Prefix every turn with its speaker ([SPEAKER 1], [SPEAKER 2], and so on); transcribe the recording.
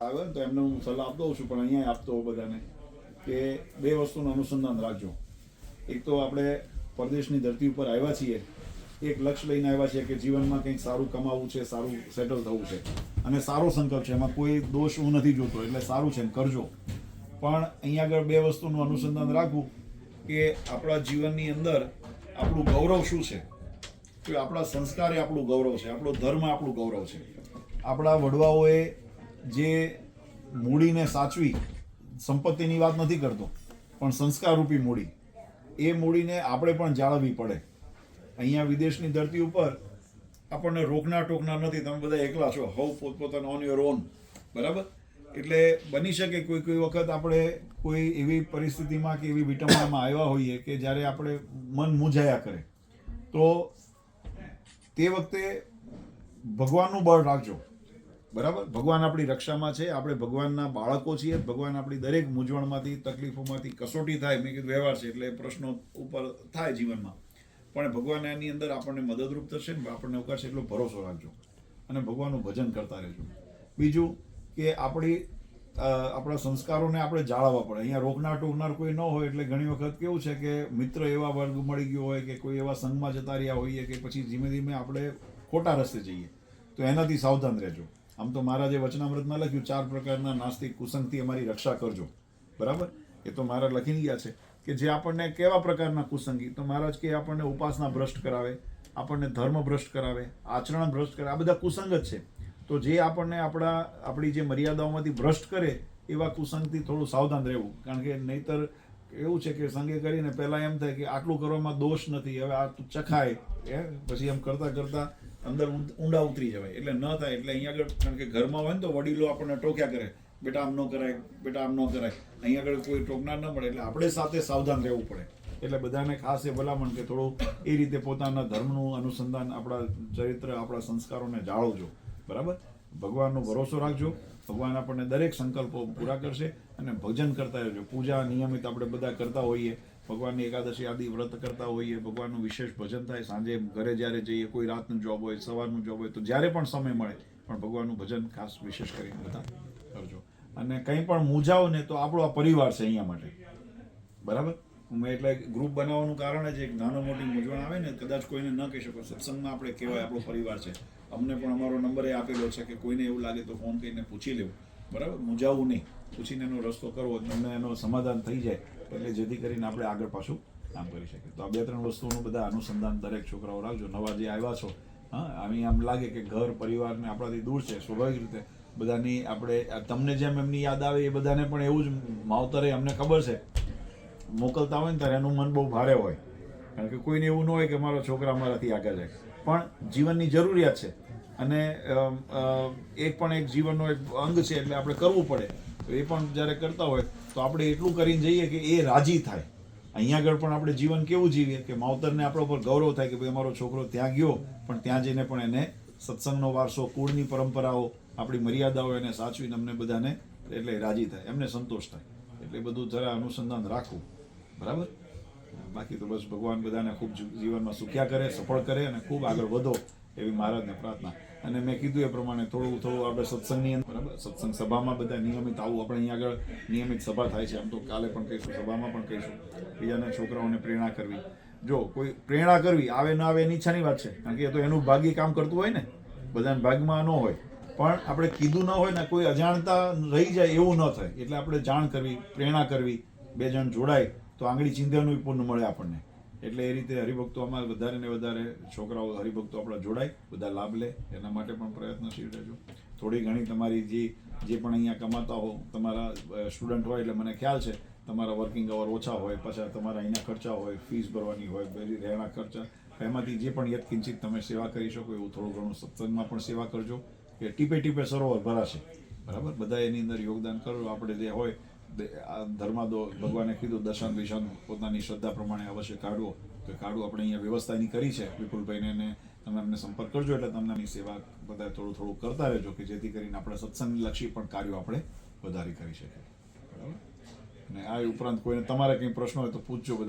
[SPEAKER 1] આવે ને તો એમને હું સલાહ આપતો હોઉં છું, પણ અહીંયા આપતો હોઉં બધાને કે બે વસ્તુનું અનુસંધાન રાખજો. એક તો આપણે પરદેશની ધરતી ઉપર આવ્યા છીએ, એક લક્ષ્ય લઈને આવ્યા છીએ કે જીવનમાં કંઈક સારું કમાવવું છે, સારું સેટલ થવું છે. અને સારો સંકલ્પ છે, એમાં કોઈ દોષ હું નથી જોતો, એટલે સારું છે એમ, કરજો. પણ અહીંયા આગળ બે વસ્તુનું અનુસંધાન રાખવું કે આપણા જીવનની અંદર આપણું ગૌરવ શું છે? કે આપણા સંસ્કાર એ આપણું ગૌરવ છે, આપણો ધર્મ આપણું ગૌરવ છે. આપણા વડવાઓએ જે મૂડીને સાચવી, સંપત્તિની વાત નથી કરતો, પણ સંસ્કારરૂપી મૂડી, એ મૂડીને આપણે પણ જાળવવી પડે. અહીંયા વિદેશની ધરતી ઉપર આપણને રોકના ટોકના નથી, તમે બધા એકલા છો. હવ પોતપોતાના ઓન યોર ઓન બરાબર? એટલે બની શકે કોઈ કોઈ વખત આપણે કોઈ એવી પરિસ્થિતિમાં કે એવી વિટંબણામાં આવ્યા હોઈએ કે જ્યારે આપણે મન મૂંઝાયા કરે. તો તે વખતે ભગવાનનું બળ રાખજો. બરાબર? ભગવાન આપણી રક્ષામાં છે, આપણે ભગવાનના બાળકો છીએ, ભગવાન આપણી દરેક મૂંઝવણમાંથી, તકલીફોમાંથી કસોટી થાય, મેં કીધું વ્યવહાર છે, એટલે પ્રશ્નો ઉપર થાય જીવનમાં. પણ ભગવાન એની અંદર આપણને મદદરૂપ થશે ને આપણને અવકાશ એટલો ભરોસો રાખજો. અને ભગવાનનું ભજન કરતા રહેજો. બીજું કે આપણી આપણા સંસ્કારોને આપણે જાળવવા પડે. અહીંયા રોકનાર ટોકનાર કોઈ ન હોય, એટલે ઘણી વખત કેવું છે કે મિત્ર એવા વર્ગ મળી ગયો હોય કે કોઈ એવા સંઘમાં જતા રહ્યા હોઈએ કે પછી ધીમે ધીમે આપણે ખોટા રસ્તે જઈએ. તો એનાથી સાવધાન રહેજો. આમ તો મહારાજે વચનામૃતમાં લખ્યું, ચાર પ્રકારના નાસ્તિક કુસંગથી અમારી રક્ષા કરજો. બરાબર? એ તો મહારાજ લખી ગયા છે કે જે આપણને કેવા પ્રકારના કુસંગી? તો મહારાજ કે આપણને ઉપાસના ભ્રષ્ટ કરાવે, આપણને ધર્મ ભ્રષ્ટ કરાવે, આચરણ ભ્રષ્ટ કરાવે, આ બધા કુસંગ જ છે. તો જે આપણને આપણા, આપણી જે મર્યાદાઓમાંથી ભ્રષ્ટ કરે, એવા કુસંગથી થોડું સાવધાન રહેવું. કારણ કે નહીતર એવું છે કે સંગે કરીને પહેલાં એમ થાય કે આટલું કરવામાં દોષ નથી, હવે આ ચખાય એ પછી એમ કરતાં કરતાં અંદર ઊંડા ઉતરી જવાય. એટલે ન થાય, એટલે અહીંયા આગળ, કારણ કે ઘરમાં હોય ને તો વડીલો આપણને ટોક્યા કરે, બેટા, આમ ન કરાય, બેટા, આમ ન કરાય. અહીંયા આગળ કોઈ ટોકનાર ન મળે, એટલે આપણે સાથે સાવધાન રહેવું પડે. એટલે બધાને ખાસ એ ભલામણ કે થોડું એ રીતે પોતાના ધર્મનું અનુસંધાન આપણા ચરિત્ર, આપણા સંસ્કારોને જાળવજો. બરાબર? ભગવાનનો ભરોસો રાખજો. ભગવાન આપણને દરેક સંકલ્પો પૂરા કરશે અને ભજન કરતા રહેજો. પૂજા નિયમિત આપણે બધા કરતા હોઈએ. ભગવાનની એકાદશી આદિ વ્રત કરતા હોઈએ, ભગવાનનું વિશેષ ભજન થાય, સાંજે ઘરે જ્યારે જઈએ, કોઈ રાતનું જોબ હોય, સવારનું જોબ હોય, તો જ્યારે પણ સમય મળે, પણ ભગવાનનું ભજન ખાસ વિશેષ કરીને બધા કરજો. અને કંઈ પણ મૂજાઓ ને તો આપણો આ પરિવાર છે અહીંયા માટે. બરાબર? મેં એટલે ગ્રુપ બનાવવાનું કારણ જ એક નાનો મોટી મૂંઝવણ આવે ને, કદાચ કોઈને ન કહી શકો. સત્સંગમાં આપણે કહેવાય આપણો પરિવાર છે. અમને પણ અમારો નંબર એ આપેલો છે કે કોઈને એવું લાગે તો ફોન કરીને પૂછી લેવું. બરાબર? મૂંઝાવું નહીં. પૂછીને એનો રસ્તો કરવો તમને એનો સમાધાન થઈ જાય. એટલે જેથી કરીને આપણે આગળ પાછું કામ કરી શકીએ. તો આ બે ત્રણ વસ્તુનું બધા અનુસંધાન દરેક છોકરાઓ રાખજો. નવા જે આવ્યા છો, હા આમ આમ લાગે કે ઘર, પરિવારને આપણાથી દૂર છે, સ્વાભાવિક રીતે બધાની આપણે તમને જેમ એમની યાદ આવે એ બધાને પણ એવું જ માવતરે અમને ખબર છે. મોકલતા હોય ને ત્યારે એનું મન બહુ ભારે હોય. કારણ કે કોઈને એવું ન હોય કે મારો છોકરા મારાથી આગળ જાય પણ જીવનની જરૂરિયાત છે. અને એક પણ એક જીવનનો એક અંગ છે, એટલે આપણે કરવું પડે. એ પણ જ્યારે કરતા હોય તો આપણે એટલું કરીને જઈએ કે એ રાજી થાય. અહીંયા આગળ પણ આપણે જીવન કેવું જીવીએ કે માવતરને આપણા ઉપર ગૌરવ થાય કે ભાઈ અમારો છોકરો ત્યાં ગયો, પણ ત્યાં જઈને પણ એને સત્સંગનો વારસો, કુળની પરંપરાઓ, આપણી મર્યાદાઓ એને સાચવીને અમને બધાને એટલે રાજી થાય, એમને સંતોષ થાય. એટલે બધું જરા અનુસંધાન રાખવું. બરાબર? બાકી તો બસ ભગવાન બધાને ખૂબ જીવનમાં સુખ્યા કરે, સફળ કરે અને ખૂબ આગળ વધો. એવી મહારાજને પ્રાર્થના. અને મેં કીધું એ પ્રમાણે થોડું થોડું આપણે સત્સંગની અંદર, બરાબર? સત્સંગ સભામાં બધા નિયમિત આવું આપણે અહીંયા આગળ નિયમિત સભા થાય છે. આમ તો કાલે પણ કહીશું, સભામાં પણ કહીશું. બીજાને છોકરાઓને પ્રેરણા કરવી. જો કોઈ પ્રેરણા કરવી, આવે ન આવે એની ઈચ્છાની વાત છે. કારણ કે એ તો એનું ભાગ્ય કામ કરતું હોય ને. બધાને ભાગમાં ન હોય. પણ આપણે કીધું ન હોય ને, કોઈ અજાણતા રહી જાય એવું ન થાય. એટલે આપણે જાણ કરવી, પ્રેરણા કરવી, બે જણ જોડાય, તો આંગળી ચિંધ્યાનું પૂર્ણ મળે આપણને. એટલે એ રીતે હરિભક્તોમાં વધારે ને વધારે છોકરાઓ હરિભક્તો આપણા જોડાય, બધા લાભ લે, એના માટે પણ પ્રયત્નશીલ રહેજો. થોડી ઘણી તમારી જે જે પણ અહીંયા કમાતા હો, તમારા સ્ટુડન્ટ હોય એટલે મને ખ્યાલ છે, તમારા વર્કિંગ અવર ઓછા હોય, પછી તમારા અહીંના ખર્ચા હોય ફીસ ભરવાની હોય, બધી રહેણા ખર્ચા એમાંથી જે પણ યત્કિંચિત તમે સેવા કરી શકો એવું થોડું ઘણું સત્સંગમાં પણ સેવા કરજો. કે ટીપે ટીપે સરોવર ભરાશે. બરાબર? બધા એની અંદર યોગદાન કરો. આપણે જે હોય ધર્માદો ભગવાને કીધું દર્શન વિશન પોતાની શ્રદ્ધા પ્રમાણે અવશ્ય કાઢવો. તો કાઢવું આપણે અહીંયા વ્યવસ્થા એની કરી છે. વિપુલભાઈને ને તમે અમને સંપર્ક કરજો એટલે તમને એની સેવા બધા થોડું થોડું કરતા રહેજો કે જેથી કરીને આપણે સત્સંગલક્ષી પણ કાર્યો આપણે વધારે કરી શકીએ. બરાબર? અને આ ઉપરાંત કોઈને તમારે કંઈ પ્રશ્ન હોય તો પૂછજો બધા.